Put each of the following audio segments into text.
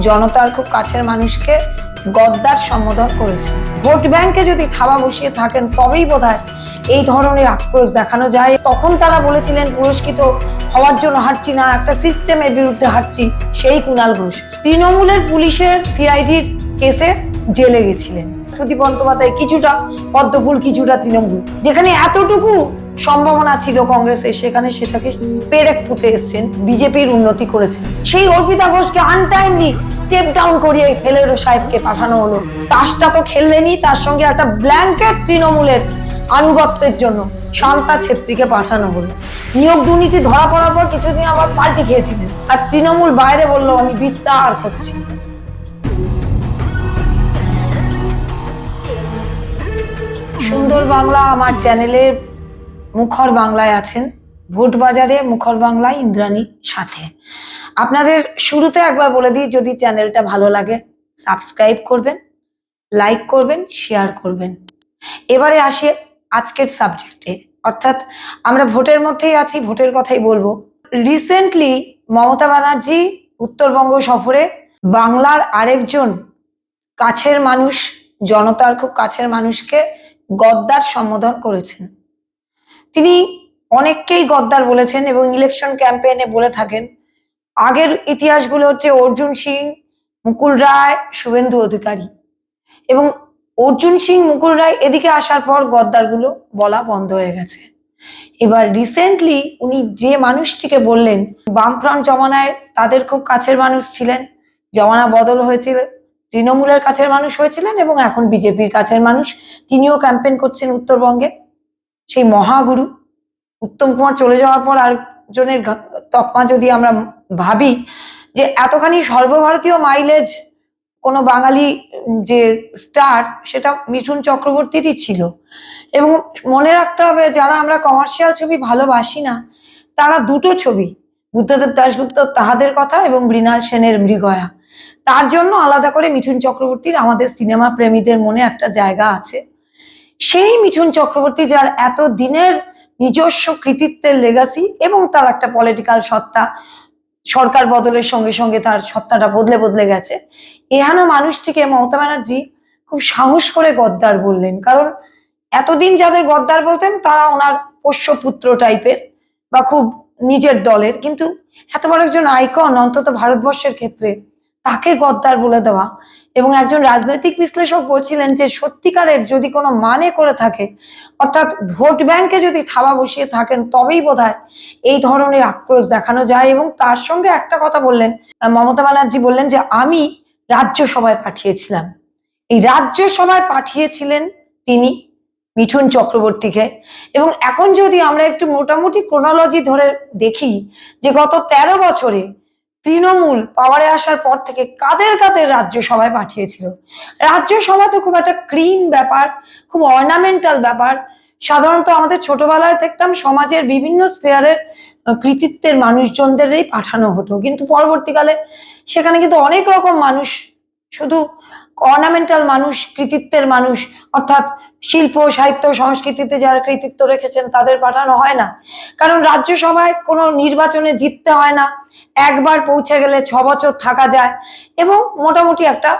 জনতার খুব কাছের মানুষকে গদ্দার সম্বোধন করেছে। ভোট ব্যাংকে যদি থাবা বসিয়ে থাকেন, তবেই বোধহয় এই ধরনের আক্রোশ দেখানো যায়। তখন তারা বলেছিলেন, পুরস্কৃত হওয়ার জন্য হাঁটছি না, একটা সিস্টেমের বিরুদ্ধে হাঁটছি, সেই কুণাল ঘোষ। তৃণমূলের পুলিশের সিআইডির কেসে জেলে গেছিলেন। সুদীপ বন্দ্যোপাধ্যায় কিছুটা পদ্মফুল, কিছুটা তৃণমূল। যেখানে এতটুকু সম্ভাবনা ছিল কংগ্রেসের সেখানে সেটাকে পেরেক ফুটে এসছেন, বিজেপির উন্নতি করেছেন। সেই অর্পিতা ঘোষকে আনটাইমলি স্টেপ ডাউন করিয়ে ফেলেরো সাহেবকে পাঠানো হলো। তাসটা তো খেললেনি তার সঙ্গে একটা ব্ল্যাঙ্কেট তৃণমূলের আনুগত্যের জন্য শান্তা ছেত্রীকে পাঠানো হলো। নিয়োগ দুর্নীতি ধরা পড়ার পর কিছুদিন আবার পাল্টি খেয়েছিলেন, আর তৃণমূল বাইরে বলল, আমি বিস্তার করছি। সুন্দর বাংলা আমার চ্যানেলে মুখর বাংলায় আছেন। ভোট বাজারে মুখর বাংলায় ইন্দ্রাণী সাথে। আপনাদের শুরুতে একবার বলে দিই, যদি চ্যানেলটা ভালো লাগে, সাবস্ক্রাইব করবেন, লাইক করবেন, শেয়ার করবেন। এবারে আসি আজকের সাবজেক্টে। অর্থাৎ আমরা ভোটের মধ্যেই আছি, ভোটের কথাই বলব। রিসেন্টলি মমতা ব্যানার্জি উত্তরবঙ্গ সফরে বাংলার আরেকজন কাছের মানুষ, জনতার খুব কাছের মানুষকে গদ্দার সম্বোধন করেছেন। তিনি অনেককেই গদ্দার বলেছেন এবং ইলেকশন ক্যাম্পেইনে বলে থাকেন। আগের ইতিহাসগুলো হচ্ছে অর্জুন সিং, মুকুল রায়, শুভেন্দু অধিকারী। এবং অর্জুন সিং, মুকুল রায় এদিকে আসার পর গদ্দারগুলো বলা বন্ধ হয়ে গেছে। এবার রিসেন্টলি উনি যে মানুষটিকে বললেন, বামফ্রন্ট জমানায় তাদের খুব কাছের মানুষ ছিলেন। জমানা বদল হয়েছিল, তৃণমূলের কাছের মানুষ হয়েছিলেন এবং এখন বিজেপির কাছের মানুষ। তিনিও ক্যাম্পেইন করছেন উত্তরবঙ্গে। সেই মহাগুরু উত্তম কুমার চলে যাওয়ার পর আরেকজনের ঘা- তকমা যদি আমরা ভাবি যে এতখানি সর্বভারতীয় মাইলেজ কোনো বাঙালি যে স্টার সেটা মিঠুন চক্রবর্তীরই ছিল। এবং মনে রাখতে হবে যারা আমরা কমার্শিয়াল ছবি ভালোবাসি না, তারা দুটো ছবি, বুদ্ধদেব দাশগুপ্ত তাহাদের কথা এবং মৃণাল সেনের মৃগয়া। তার জন্য আলাদা করে মিঠুন চক্রবর্তীর আমাদের সিনেমা প্রেমীদের মনে একটা জায়গা আছে। সেই মিঠুন চক্রবর্তী যার এত দিনের নিজস্ব কৃতিত্বের লেগাসি এবং তার একটা পলিটিক্যাল সত্তা, সরকার বদলের সঙ্গে সঙ্গে তার সত্তাটা বদলে বদলে গেছে, এহেন মানুষটিকে মমতা ব্যানার্জি খুব সাহস করে গদ্দার বললেন। কারণ এতদিন যাদের গদ্দার বলতেন, তারা ওনার পোষ্যপুত্র টাইপের বা খুব নিজের দলের। কিন্তু এত বড় একজন আইকন অন্তত ভারতবর্ষের ক্ষেত্রে তাকে গদ্দার বলে দেওয়া। এবং একজন রাজনৈতিক বিশ্লেষক বলছিলেন যে, সত্যিকারের যদি কোনো মানে করে থাকে, অর্থাৎ ভোট ব্যাংকে যদি থাবা বসিয়ে থাকেন, তবেই বোধহয় এই ধরনের আক্রোশ দেখানো যায়। এবং তার সঙ্গে একটা কথা বললেন, মমতা ব্যানার্জি বললেন যে, আমি রাজ্যসভায় পাঠিয়েছিলাম। এই রাজ্যসভায় পাঠিয়েছিলেন তিনি, মিঠুন চক্রবর্তীকে। এবং এখন যদি আমরা একটু মোটামুটি ক্রোনোলজি ধরে দেখি, যে গত তেরো বছরে তৃণমূল পাওয়ারে আসার পর থেকে কাদের কাদের রাজ্যসভায় পাঠিয়েছিল? রাজ্যসভা তো খুব একটা ক্রিম ব্যাপার, খুব অর্নামেন্টাল ব্যাপার। সাধারণত আমাদের ছোটবেলায় দেখতাম সমাজের বিভিন্ন স্পেয়ারের কৃতিত্বের মানুষজনদেরই পাঠানো হতো। কিন্তু পরবর্তীকালে সেখানে কিন্তু অনেক রকম মানুষ শুধু অর্নামেন্টাল মানুষ, কৃতিত্বের মানুষ, অর্থাৎ শিল্প, সাহিত্য, সংস্কৃতিতে যারা কৃতিত্ব রেখেছেন, তাদের পাঠানো হয় না। কারণ রাজ্যসভায় কোনো নির্বাচনে জিততে হয় না। একবার পৌঁছে গেলে ছ বছর থাকা যায় এবং মোটামুটি একটা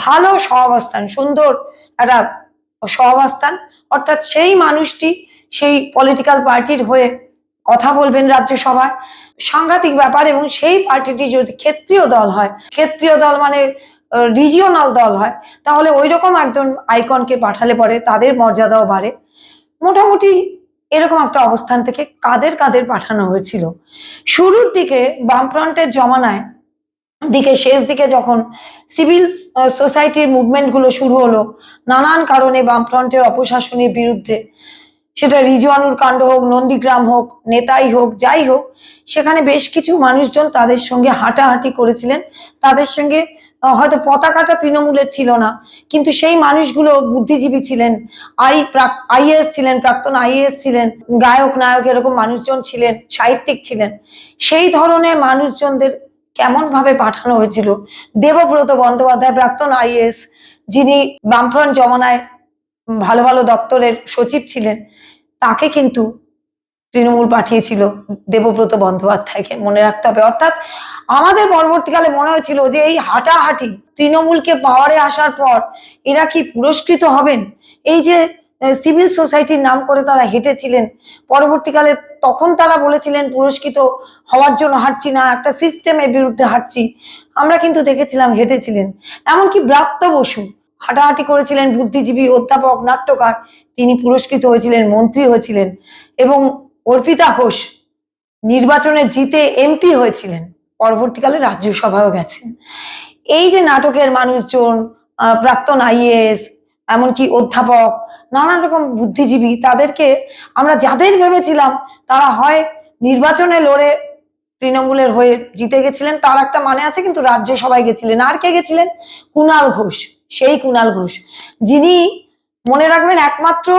ভালো সহাবস্থান, সুন্দর একটা সহাবস্থান। অর্থাৎ সেই মানুষটি সেই পলিটিক্যাল পার্টির হয়ে কথা বলবেন রাজ্যসভায়। সাংঘাতিক ব্যাপার এবং সেই পার্টিটি যদি ক্ষেত্রীয় দল হয়, ক্ষেত্রীয় দল মানে রিজিওনাল দল হয়, তাহলে ওই রকম একজন আইকনকে পাঠালে পরে তাদের মর্যাদাও বাড়ে। মোটামুটি এরকম একটা অবস্থান থেকে কাদের কাদের পাঠানো হয়েছিল। শুরুর দিকে বামফ্রন্টের জমানায় দিকে শেষ দিকে যখন সিভিল সোসাইটির মুভমেন্টগুলো শুরু হলো, নানান কারণে বামফ্রন্টের অপশাসনের বিরুদ্ধে, সেটা রিজওয়ানুর কাণ্ড হোক, নন্দীগ্রাম হোক, নেতাই হোক, যাই হোক, সেখানে বেশ কিছু মানুষজন তাদের সঙ্গে হাঁটাহাঁটি করেছিলেন। তাদের সঙ্গে হয়তো পতাকাটা তৃণমূলের ছিল না। কিন্তু সেই মানুষগুলো বুদ্ধিজীবী ছিলেন। আই আইএস ছিলেন, প্রাক্তন আইএস ছিলেন, গায়ক, নায়ক এরকম মানুষজন ছিলেন, সাহিত্যিক ছিলেন। সেই ধরনের মানুষজনদের কেমন ভাবে পাঠানো হয়েছিল? দেবব্রত বন্দ্যোপাধ্যায়, প্রাক্তন আইএস যিনি বামফ্রন্ট জমানায় ভালো ভালো দপ্তরের সচিব ছিলেন, তাকে কিন্তু তৃণমূল পাঠিয়েছিল দেবব্রত বন্দ্যোপাধ্যায়কে, মনে রাখতে হবে। অর্থাৎ আমাদের পরবর্তীকালে মনে হয়েছিল যে এই হাঁটাহাঁটি তৃণমূলকে পাওয়ারে আসার পর এরা কি পুরস্কৃত হবেন? এই যে সিভিল সোসাইটির নাম করে তারা হেঁটেছিলেন, পরবর্তীকালে তখন তারা বলেছিলেন পুরস্কৃত হওয়ার জন্য হাঁটছি না, একটা সিস্টেমের বিরুদ্ধে হাঁটছি। আমরা কিন্তু দেখেছিলাম হেঁটেছিলেন। এমনকি ব্রাত্য বসু, হাঁটাহাঁটি করেছিলেন বুদ্ধিজীবী অধ্যাপক, নাট্যকার, তিনি পুরস্কৃত হয়েছিলেন, মন্ত্রী হয়েছিলেন এবং অর্পিতা ঘোষ নির্বাচনে জিতে এমপি হয়েছিলেন। পরবর্তীকালে রাজ্যসভাও গেছেন। এই যে নাটকের মানুষজন প্রাক্তন আইএএস, এমনকি অধ্যাপক, নানান রকম বুদ্ধিজীবী, তাদেরকে আমরা যাদের ভেবেছিলাম তারা হয় নির্বাচনে লড়ে তৃণমূলের হয়ে জিতে গেছিলেন, তার একটা মানে আছে কিন্তু রাজ্যসভায় গেছিলেন। আর কে গেছিলেন? কুণাল ঘোষ, সেই কুণাল ঘোষ। যিনি মনে রাখবেন একমাত্র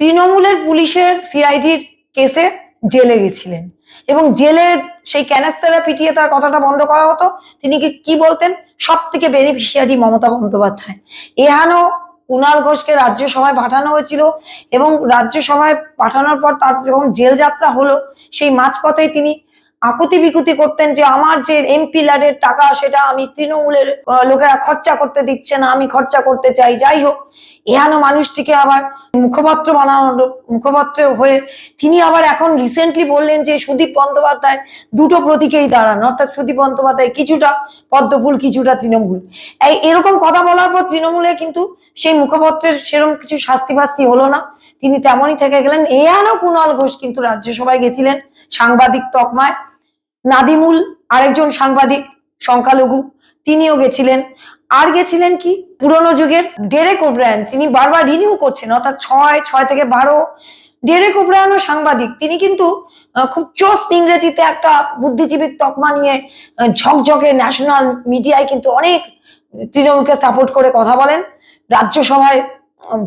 তৃণমূলের পুলিশের সিআইডির কেসে জেলে গেছিলেন। এবং জেলে সেই ক্যানাস্তারা পিটিয়ে তার কথাটা বন্ধ করা হতো। তিনি কি বলতেন? সব থেকে বেনিফিশিয়ারি মমতা বন্দ্যোপাধ্যায়। এহানো কুণাল ঘোষকে রাজ্যসভায় পাঠানো হয়েছিল এবং রাজ্যসভায় পাঠানোর পর তার যখন জেল যাত্রা হলো, সেই মাঝপথেই তিনি আকুতি বিকুতি করতেন যে আমার যে এমপি ল্যাডের টাকা, সেটা আমি তৃণমূলের লোকেরা খরচা করতে দিচ্ছে না, আমি খরচা করতে চাই। যাই হোক, এহানো মানুষটিকে আবার মুখপাত্র বানানো মুখপাত্র হয়ে তিনি আবার এখন রিসেন্টলি বললেন যে সুদীপ বন্দ্যোপাধ্যায় দুটো প্রতীকেই দাঁড়ান। অর্থাৎ সুদীপ বন্দ্যোপাধ্যায় কিছুটা পদ্মফুল, কিছুটা তৃণমূল। এই এরকম কথা বলার পর তৃণমূলে কিন্তু সেই মুখপত্রের সেরকম কিছু শাস্তি ফাস্তি হলো না। তিনি তেমনই থেকে গেলেন। এহানো কুণাল ঘোষ কিন্তু রাজ্যসভায় গেছিলেন সাংবাদিক তকমায়। নাদিমুল, আরেকজন সাংবাদিক, সংখ্যালঘু। তিনিও গেছিলেন। আর গেছিলেন কি? পুরনো যুগের ডেরেক ওব্রায়ন তিনি বারবার রিনিউ করছেন, অর্থাৎ ছয় ছয় থেকে বারো। ডেরেক ওব্রায়নও সাংবাদিক, তিনি কিন্তু খুব চোস্ত ইংরেজিতে একটা বুদ্ধিজীবীর তকমা নিয়ে ঝকঝকে ন্যাশনাল মিডিয়ায় কিন্তু অনেক তৃণমূলকে সাপোর্ট করে কথা বলেন। রাজ্যসভায়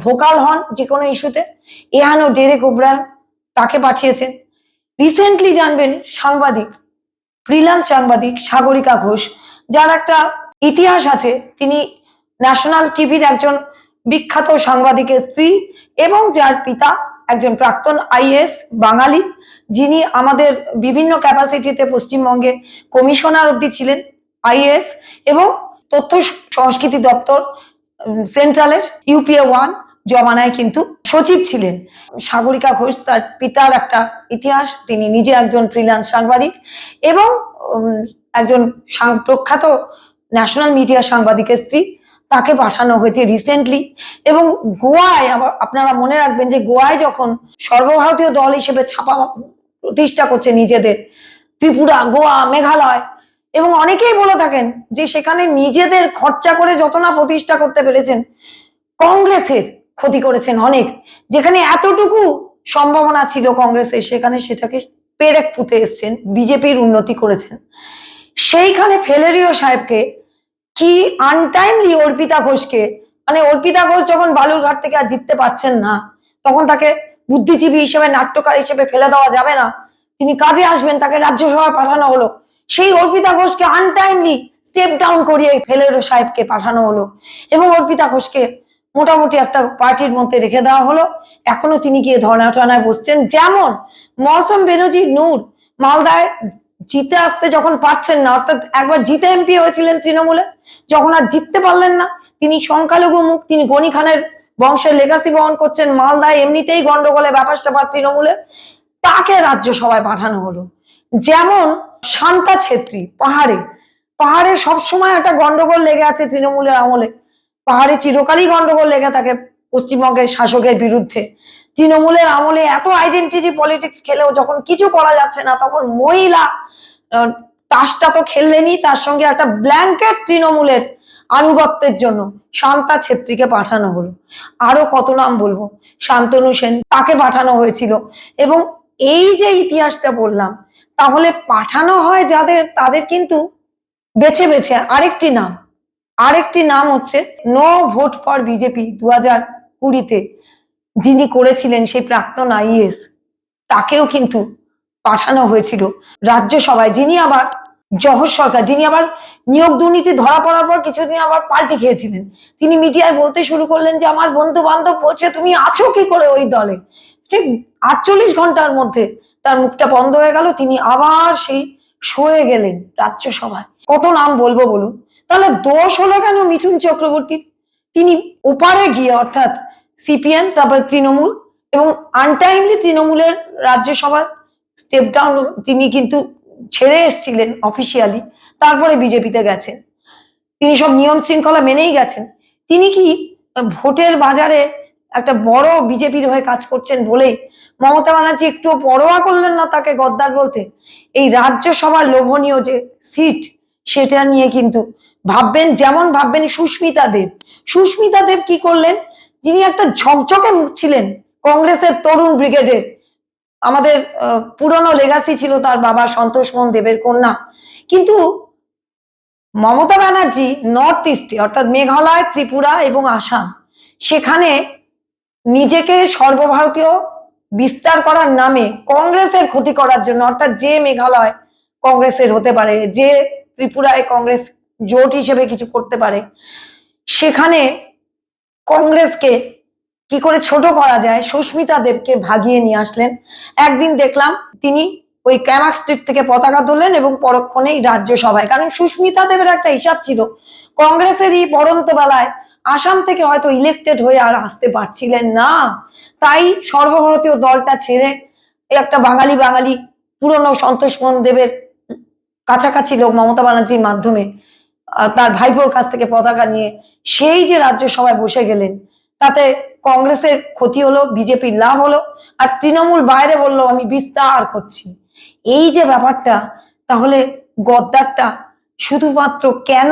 ভোকাল হন যে কোনো ইস্যুতে এহানো ডেরেক ওব্রায়ন তাকে পাঠিয়েছেন। রিসেন্টলি জানবেন সাংবাদিক ফ্রিল্যান্স সাংবাদিক সাগরিকা ঘোষ, যার একটা ইতিহাস আছে। তিনি ন্যাশনাল টিভির একজন বিখ্যাত সাংবাদিকের স্ত্রী এবং যার পিতা একজন প্রাক্তন আইএস বাঙালি, যিনি আমাদের বিভিন্ন ক্যাপাসিটিতে পশ্চিমবঙ্গে কমিশনার অব্দি ছিলেন আইএস এবং তথ্য সংস্কৃতি দপ্তর সেন্ট্রালের ইউপিএ ওয়ান জমানায় কিন্তু সচিব ছিলেন। সাগরিকা ঘোষ তার পিতার একটা ইতিহাস, তিনি নিজে একজন ফ্রিল্যান্স সাংবাদিক এবং একজন প্রখ্যাত ন্যাশনাল মিডিয়া সাংবাদিকের স্ত্রী। তাকে পাঠানো হয়েছে রিসেন্টলি এবং গোয়ায় আপনারা মনে রাখবেন যে গোয়ায় যখন সর্বভারতীয় দল হিসেবে ছাপা প্রতিষ্ঠা করছে নিজেদের, ত্রিপুরা, গোয়া, মেঘালয় এবং অনেকেই বলে থাকেন যে সেখানে নিজেদের খরচা করে যত না প্রতিষ্ঠা করতে পেরেছেন, কংগ্রেসের ক্ষতি করেছেন অনেক। যেখানে এতটুকু সম্ভাবনা ছিল কংগ্রেসের সেখানে সেটাকে পেরেক পুঁতে এসছেন, বিজেপির উন্নতি করেছেন। সেইখানে ফেলেরিও সাহেবকে কি আনটাইমলি অর্পিতা ঘোষকে মানে অর্পিতা ঘোষ যখন বালুরঘাট থেকে আর জিততে পারছেন না, তখন তাকে বুদ্ধিজীবী হিসেবে, নাট্যকার হিসেবে ফেলে দেওয়া যাবে না। তিনি কাজে আসবেন, তাকে রাজ্যসভায় পাঠানো হলো। সেই অর্পিতা ঘোষকে আনটাইমলি স্টেপ ডাউন করিয়ে ফেলেরো সাহেবকে পাঠানো হলো। এবং অর্পিতা ঘোষকে মোটামুটি একটা পার্টির মধ্যে রেখে দেওয়া হলো। এখনও তিনি গিয়ে ধর্ণা টর্নায় বসছেন। যেমন মৌসম বেনজির নূর মালদায় জিতে আসতে যখন পারছেন না, অর্থাৎ একবার জিতে এমপি হয়েছিলেন তৃণমূলে, যখন আর জিততে পারলেন না, তিনি সংখ্যালঘু মুখ, তিনি গনি খানের বংশের লেগাসি বহন করছেন মালদায়, এমনিতেই গন্ডগোলে ব্যাপার স্যাপার তৃণমূলে, তাকে রাজ্যসভায় পাঠানো হলো। যেমন শান্তা ছেত্রী, পাহাড়ে পাহাড়ে সবসময় একটা গন্ডগোল লেগে আছে তৃণমূলের আমলে। পাহাড়ে চিরকালই গন্ডগোল লেগে থাকে পশ্চিমবঙ্গের শাসকের বিরুদ্ধে। তৃণমূলের আমলে এত আইডেন্টিটি পলিটিক্স খেলেও যখন কিছু করা যাচ্ছে না, তখন মহিলা তাসটা তো খেললেনি তার সঙ্গে একটা ব্ল্যাঙ্কেট তৃণমূলের আনুগত্যের জন্য শান্তা ছেত্রীকে পাঠানো হলো। আরও কত নাম বলব? শান্তনু সেন তাকে পাঠানো হয়েছিল। এবং এই যে ইতিহাসটা বললাম, তাহলে পাঠানো হয় যাদের, তাদের কিন্তু বেছে বেছে আরেকটি নাম। আরেকটি নাম হচ্ছে নো ভোট ফর বিজেপি দু হাজার কুড়িতে। যিনি করেছিলেন সেই প্রাক্তন আইএস তাকেও কিন্তু পাঠানো হয়েছিল রাজ্যসভায়। যিনি আবার জহর সরকার, যিনি আবার নিয়োগ দুর্নীতি ধরা পড়ার পর কিছুদিন আবার পাল্টি খেয়েছিলেন। তিনি মিডিয়ায় বলতে শুরু করলেন যে, আমার বন্ধু বান্ধব বলছে, তুমি আছো কি করে ওই দলে? ঠিক আটচল্লিশ ঘণ্টার মধ্যে তার মুখটা বন্ধ হয়ে গেল। তিনি আবার সেই সয়ে গেলেন রাজ্যসভায়। কত নাম বলব বলুন? তাহলে দোষ হলো কেন মিঠুন চক্রবর্তীর? তিনি ওপারে গিয়ে অর্থাৎ সিপিএম, তারপরে তৃণমূল এবং আনটাইমলি তৃণমূলের রাজ্যসভা স্টেপ ডাউন তিনি কিন্তু ছেড়ে এসেছিলেন অফিসিয়ালি তারপরে বিজেপিতে গেছেন। তিনি সব নিয়ম শৃঙ্খলা মেনেই গেছেন। তিনি কি ভোটের বাজারে একটা বড় বিজেপির হয়ে কাজ করছেন বলেই মমতা ব্যানার্জি একটু পরোয়া করলেন না তাকে গদ্দার বলতে? এই রাজ্যসভার লোভনীয় যে সিট সেটা নিয়ে কিন্তু ভাববেন, যেমন ভাববেন সুস্মিতা দেব। সুস্মিতা দেব কি করলেন? যিনি একটা ঝকঝকে মুখ ছিলেন কংগ্রেসের তরুণ ব্রিগেডের। আমাদের পুরনো লেগাসি ছিল তার বাবা সন্তোষ মোহন দেবের কন্যা। কিন্তু মমতা ব্যানার্জি নর্থ ইস্টে অর্থাৎ মেঘালয়, ত্রিপুরা এবং আসাম, সেখানে নিজেকে সর্বভারতীয় বিস্তার করার নামে কংগ্রেসের ক্ষতি করার জন্য, অর্থাৎ যে মেঘালয় কংগ্রেসের হতে পারে, যে ত্রিপুরায় কংগ্রেস জোট হিসেবে কিছু করতে পারে। সেখানে কংগ্রেসকে কি করে ছোট করা যায়, সুস্মিতা দেবকে ভাগিয়ে নিয়ে আসলেন। একদিন দেখলাম তিনি ওই ক্যামাক স্ট্রিট থেকে পতাকা তুললেন এবং পরক্ষণেই রাজ্যসভায়। কারণ সুস্মিতা দেবের একটা হিসাব ছিল, কংগ্রেসেরই পরন্ত বেলায় আসাম থেকে হয়তো ইলেক্টেড হয়ে আর আসতে পারছিলেন না। তাই সর্বভারতীয় দলটা ছেড়ে এই একটা বাঙালি বাঙালি পুরনো সন্তোষ দেবের কাছাকাছি লোক মমতা ব্যানার্জির মাধ্যমে তার ভাইপোর কাছ থেকে পতাকা নিয়ে সেই যে রাজ্যসভায় বসে গেলেন, তাতে কংগ্রেসের ক্ষতি হলো, বিজেপির লাভ হলো, আর তৃণমূল বাইরে বলল, আমি বিস্তার করছি। এই যে ব্যাপারটা, তাহলে গদ্দারটা শুধুমাত্র কেন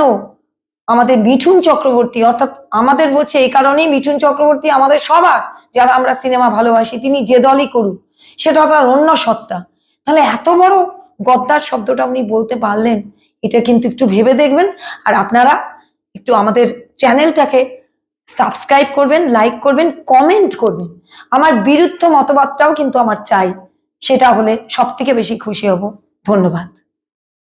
আমাদের মিঠুন চক্রবর্তী, অর্থাৎ আমাদের বলছে এই কারণেই মিঠুন চক্রবর্তী আমাদের সবার, যারা আমরা সিনেমা ভালোবাসি, তিনি যে দলই করুন সেটা তার অন্য সত্তা। তাহলে এত বড় গদ্দার শব্দটা উনি বলতে পারলেন এটা কিন্তু একটু ভেবে দেখবেন। আর আপনারা একটু আমাদের চ্যানেলটাকে সাবস্ক্রাইব করবেন, লাইক করবেন, কমেন্ট করবেন। আমার বিরুদ্ধ মতবাদটাও কিন্তু আমার চাই। সেটা হলে সব থেকে বেশি খুশি হব। ধন্যবাদ।